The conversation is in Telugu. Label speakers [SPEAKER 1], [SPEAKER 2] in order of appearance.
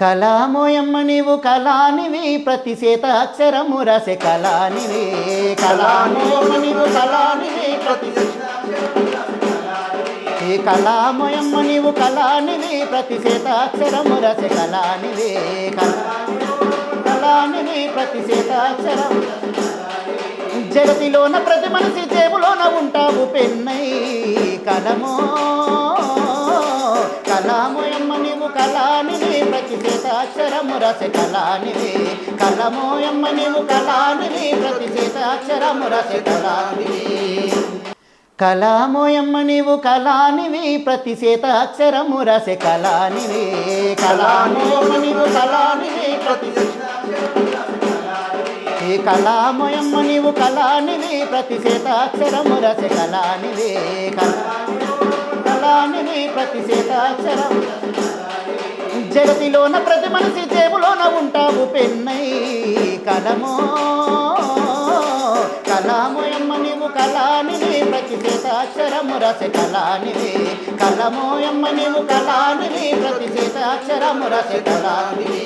[SPEAKER 1] కళామోయమ్మ నీవు కళానివి ప్రతి చేత అక్షరము రసె కళానివి. కళామోయమ్మ నీవు కళానివి ప్రతి ఈ కళామోయమ్మ నీవు కళానివి ప్రతి చేత అక్షరము రసె కళానివి. కళానివి ప్రతి చేత అక్షరం జగతిలోన ప్రతి మనిషి జేబులోన ఉంటావు పెన్నై. కలమో కళామోయమ్మ నీవు కళానివి ప్రతి రస అక్షరము రసె కళానివి. కళమోయమ్మ నీవు కళానివి. ప్రతి చేత అక్షరము కళానివి. కళామోయమ్మ నీవు కళానివి. ప్రతి చేత అక్షరము రసె కళానివి. కళామోయమ్మ నీవు కళానివి. ప్రతి ఈ కళామయమ్మ నీవు కళానివి. ప్రతి చేత అక్షరము రసె కళానివి. కళానివి. ప్రతి చేత అక్షరం జగతిలోన ప్రతి మనిషి జేబులోన ఉంటావు పెన్నై కలమో. కళామోయమ్మ నీవు కళానిది ప్రతి చేత రస కళానిది కలమో ఎమ్మ నీవు కళానిది ప్రతి చేత రస కళానిది